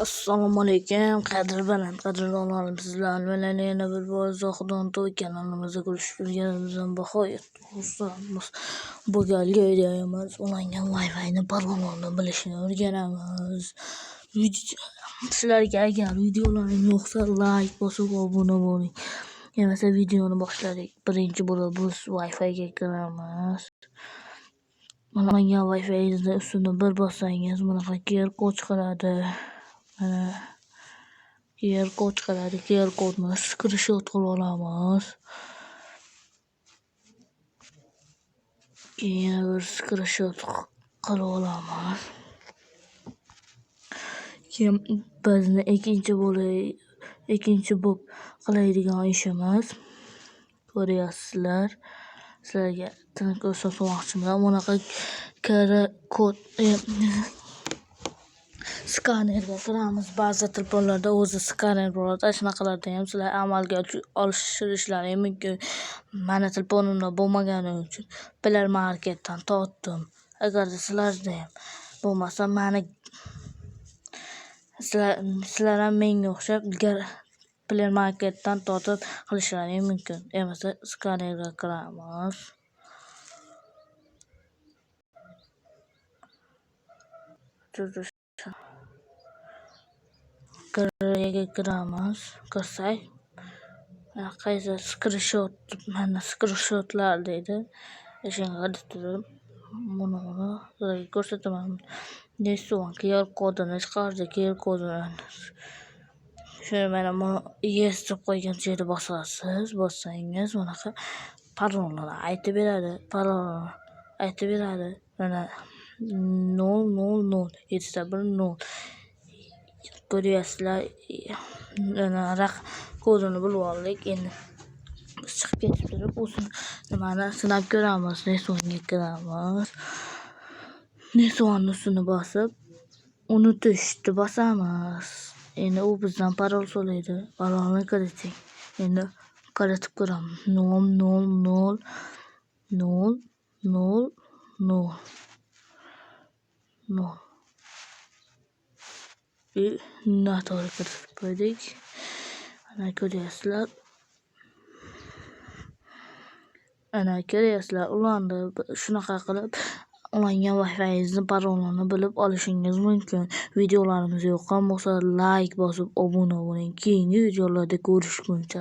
Assalomu alaykum qadr baland qadrdonlarim sizlarni bilan yana bir bor Zohidon to'y kanalimizda ko'rishib turganimizdan nihoyat xursandmiz bu galgi videomiz ulangan wi-fi'ni parolini bilishni o'rganamiz sizlarga agar videolarim yoqsa like bosib obuna bo'ling emas videoni boshladik birinchi bo'lib biz wi-fi'ga kiramiz ulangan wi-fi'ni ustini bir bossangiz bunaqa qr kod yer kod chiqaradiki yer kodimiz kirishini yodgor olamiz keyin yana birisi kirish yod qilib olamiz keyin bizni ikkinchi bo'lib ikkinchi bo'lib qiladigan ishimiz ko'ryapsizlar sizlarga tiniqlik sotmoqchiman bunaqa kara kod e, skanerga kiramiz ba'zi telefonlarda o'zi skaner bo'ladi shunaqalarda ham sizlar amalga oshirishlaring mumkin mani telefonimda bo'lmagani uchun play marketdan tortdim agarda sizlarda ham bo'lmasa mani sizlar sizlar ham menga o'xshab play marketdan tortib qilishlaring mumkin emas skanerga kiramiz Grammar, Kasay. Kaysa screenshot, ben de screenshotlardaydı. Şimdi kaydettirdim. Bunu bunu burayı göstertemem. Neyse olan ki yer kodunu çıkardaki yer kodunu öğrenir. Şöyle ben bunu yes deyip koygan şeyde basarsınız. Bassangiz bunaqa parollarni aytib beradi. Parollarni aytib beradi. Mana 000 7 1 0 korea o'ynarak golini bilib oldik endi biz chiqib ketib turib o'zini nimani sinab ko'ramiz nesonga kiramiz nesonni ustini bosib unutishni bosamiz endi u bizdan parol so'raydi parolni kiriting endi kiritib ko'raman nol nol nol nol nol nol nol qo'ydik ana ko'ryapsizlar ana ko'ryapsizlar ulandi shunaqa qilib ulangan wi-fi'ingizni parolini bilib olishingiz mumkin videolarimiz yoqqan bo'lsa like bosib obuna bo'ling keyingi videolarda ko'rishguncha